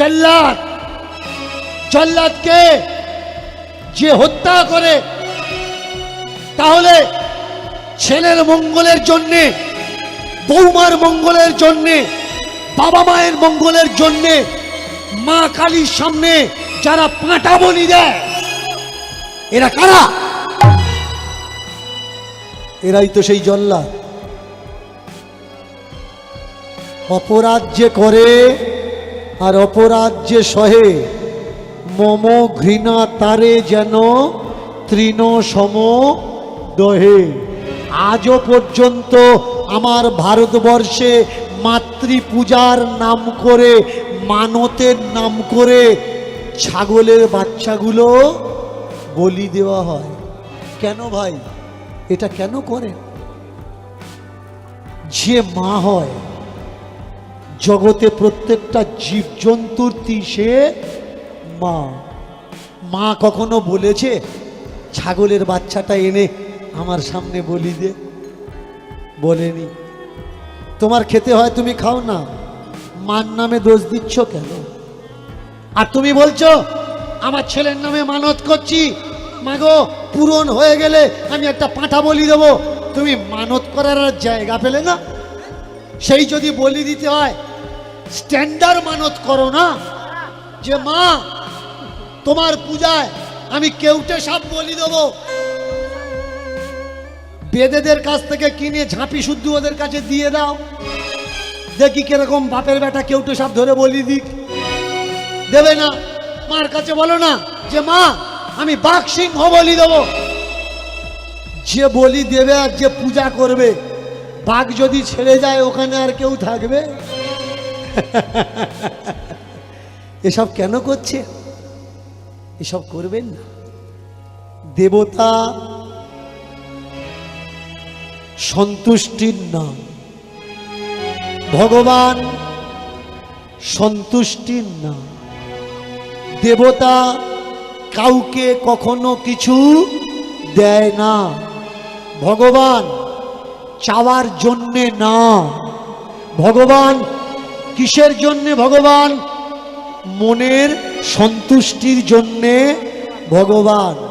জল্লাদ। জল্লাদকে যে হত্যা করে, তাহলে ছেলের মঙ্গলের জন্যে, বৌমার মঙ্গলের জন্যে, বাবা মায়ের মঙ্গলের জন্যে মা কালীর সামনে যারা পাঁটা বলি দেয়, এরা কারা? এরাই তো সেই জল্লাদ। অপরাধ যে করে আর অপরাধ যে সহে মম ঘৃণা তারে যেন তৃণ সম দহে। আজও পর্যন্ত আমার ভারতবর্ষে মাতৃপূজার নাম করে, মানতের নাম করে ছাগলের বাচ্চাগুলো বলি দেওয়া হয়। কেন ভাই? এটা কেন করেন? যে মা হয় জগতে প্রত্যেকটা জীবজন্তুর সে মা। মা কখনো বলেছে, ছাগলের বাচ্চাটা এনে আমার সামনে বলি দে। বলেনি। তোমার খেতে হয়, তুমি খাও না। মার নামে দোষ দিচ্ছ কেন? আর তুমি বলছো, আমার ছেলের নামে মানত করছি। মাগো, পূরণ হয়ে গেলে আমি একটা পাঁঠা বলি দেবো। তুমি মানত করার জায়গা পেলে না? সেই যদি বলি দিতে হয় স্ট্যান্ডার্ড মানত করো না। যে মা, তোমার পূজায় আমি কেউটে সাপ বলি দেবো। বেদেদের কাছ থেকে কিনে ঝাঁপি শুদ্ধ ওদের কাছে দিয়ে দাও। দেখি কীরকম বাপের বেটা কেউটে সাপ ধরে বলি দিক। দেবে না। মার কাছে বলো না, যে মা, আমি বাঘ সিংহ বলি দেবো। যে বলি দেবে আর যে পূজা করবে, বাঘ যদি ছেড়ে যায়, ওখানে আর কেউ থাকবে? এসব কেন করছে? এসব করবেন না। দেবতা সন্তুষ্টির নাম। ভগবান সন্তুষ্টির নাম। দেবতা কাউকে কখনো কিছু দেয় না। ভগবান চাওয়ার জন্যে না। ভগবান কিসের জন্যে ভগবান? মনের সন্তুষ্টির জন্যে ভগবান।